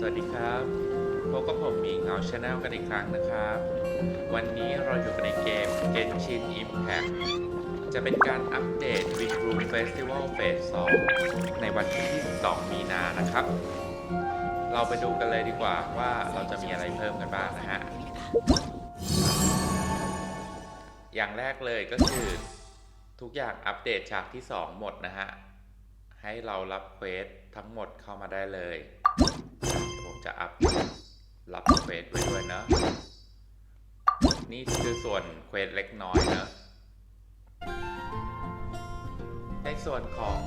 สวัสดีครับพบกับผมมีเงาชาแนลกันอีกครั้งนะครับ วันนี้เราอยู่กันในเกม Genshin Impact จะเป็นการอัปเดต Wing Room Festival Phase 2 ในวันที่ 22 มีนานะครับ เราไปดูกันเลยดีกว่าว่าเราจะมีอะไรเพิ่มกันบ้างนะฮะ อย่างแรกเลยก็คือ ทุกอย่างอัปเดตฉากที่ 2 หมดนะฮะ ให้เรารับเควสทั้งหมดเข้ามาได้เลย จะอัพรับเควสไว้ด้วยเนอะนี่คือส่วนเควสเล็กน้อยเนอะในส่วนของ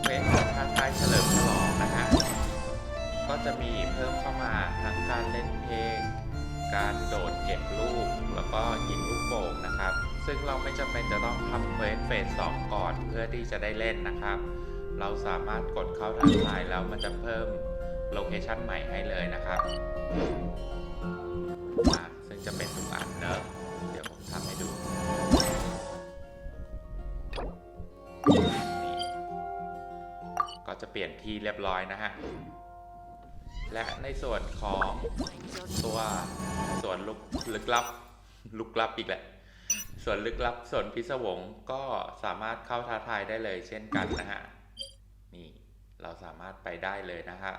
เควสท้าทายเฉลิมฉลองนะฮะ ก็จะมีเพิ่มเข้ามาทั้งการเล่นเพลง การโดดเก็บลูก แล้วก็ยิงลูกโป่งนะครับ ซึ่งเราไม่จำเป็นจะต้องทำเควสเฟสสองก่อนเพื่อที่จะได้เล่นนะครับ เราสามารถกดเข้าทางไลน์แล้วมันจะเพิ่ม โลเคชันใหม่ให้เลยนะครับซึ่งจะเป็นทุกอันเนอะเดี๋ยวผมทำให้ดูก็จะเปลี่ยนที่เรียบร้อยนะฮะ และในส่วนของตัวส่วนลึกลึกลับลึกลับอีกแหละส่วนลึกลับส่วนพิศวงก็สามารถเข้าท้าทายได้เลยเช่นกันนะฮะ นี่เราสามารถไปได้เลยนะฮะ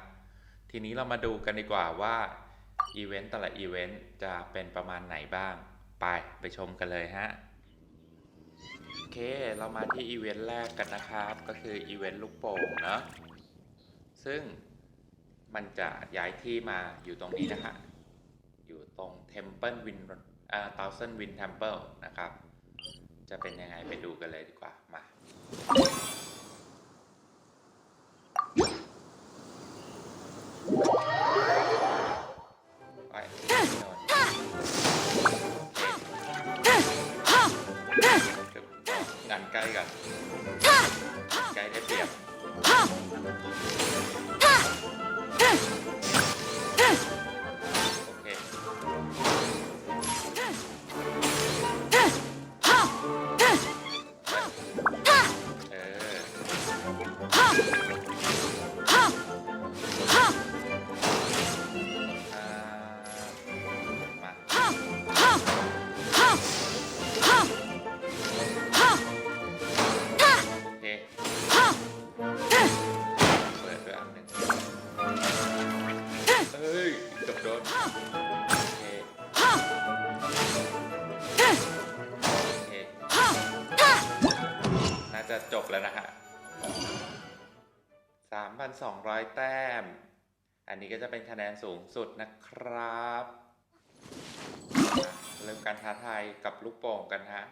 ทีนี้เรามาดูกันดีกว่าว่าอีเวนต์แต่ละอีเวนต์จะเป็นประมาณไหนบ้าง ไปไปชมกันเลยฮะ โอเค เรามาที่อีเวนต์แรกกันนะครับ ก็คืออีเวนต์ลูกโป่งเนาะซึ่งมันจะย้ายที่มาอยู่ตรงนี้นะฮะ อยู่ตรง Temple Win อ่า Thousand Win Temple นะครับ จะเป็นยังไงไปดูกันเลยดีกว่า มา งานใกล้กัน 3,200 แต้ม อันนี้ก็จะเป็นคะแนนสูงสุดนะครับ เริ่มการท้าทายกับลูกโป่งกันฮะ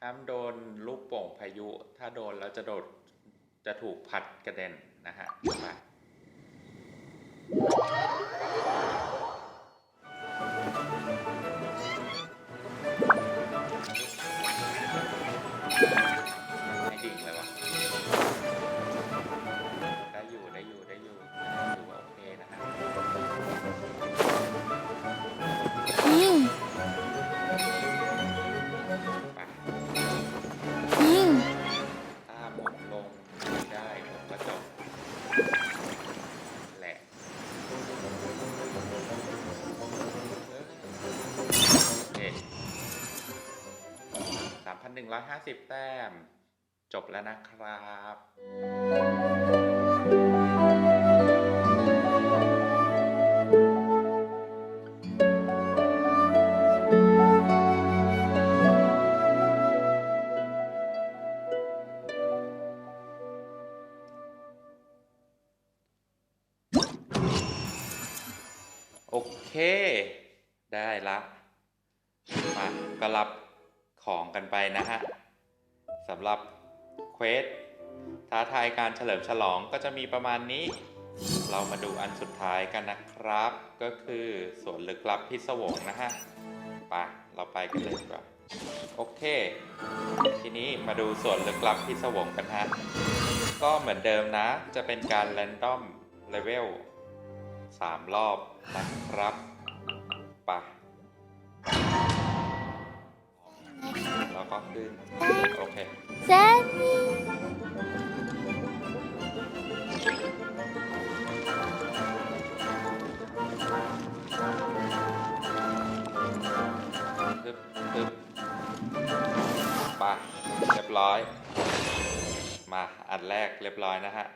ห้ามโดนลูกโป่งพายุ ถ้าโดนแล้วจะโดด จะถูกพัดกระเด็นนะฮะไป ยิงไปยิงถ้าผมลงไม่ได้ผมก็จบแหละโอเคสามพันหนึ่งร้อยห้าสิบแต้ม จบแล้วนะครับ โอเค ได้ละมาก็รับของกันไปนะฮะสำหรับเควสท้าทายการเฉลิมฉลองก็จะมีประมาณนี้ เรามาดูอันสุดท้ายกันนะครับ ก็คือสวนลึกลับพิศวงนะฮะไปเราไปกันเลยดีกว่าโอเค ทีนี้มาดูส่วนลึกลับพิศวงกันฮะ ก็เหมือนเดิมนะ จะเป็นการแรนดอมเลเวล สามรอบนะครับปะแล้วก็ขึ้น โอเคเซนี่ตึบตึ๊บปเรียบร้อย มาอันแรกเรียบร้อยนะฮะ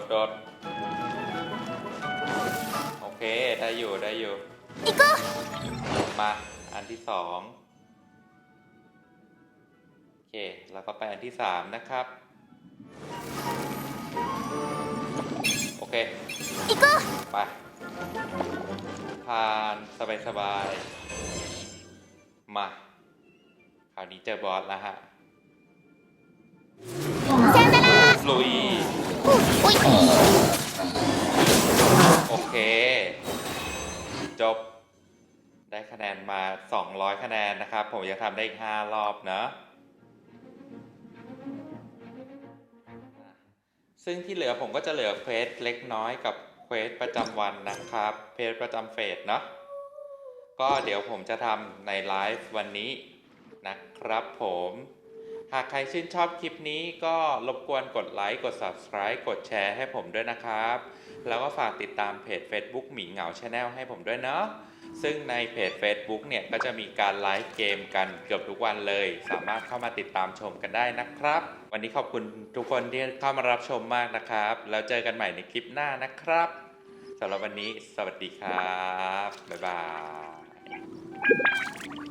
ดโดดโอเค ได้อยู่ได้อยู่ อีกก็มา อันที่สองโอเค เราก็ไปอันที่สามนะครับ โอเค อีกก็ไป ผ่านสบายสบายมา คราวนี้เจอบอสแล้วฮะลุย โอเค จบ ได้คะแนนมา 200 คะแนนนะครับ ผมยังทำได้อีก 5 รอบเนอะซึ่งที่เหลือผมก็จะเหลือเควสเล็กน้อยกับเควสประจำวันนะครับเควสประจำเฟสเนาะก็เดี๋ยวผมจะทำในไลฟ์วันนี้นะครับผม หากใครชื่นชอบคลิปนี้ก็รบกวนกดไลค์ กด Subscribe กดแชร์ให้ผมด้วยนะครับ แล้วก็ฝากติดตามเพจ Facebook หมีเหงา Channel ให้ผมด้วยเนาะซึ่งในเพจ Facebook เนี่ย ก็จะมีการไลฟ์เกมกันเกือบทุกวันเลย สามารถเข้ามาติดตามชมกันได้นะครับ วันนี้ขอบคุณทุกคนที่เข้ามารับชมมากนะครับ แล้วเจอกันใหม่ในคลิปหน้านะครับสำหรับวันนี้ สวัสดีครับ บ๊ายบาย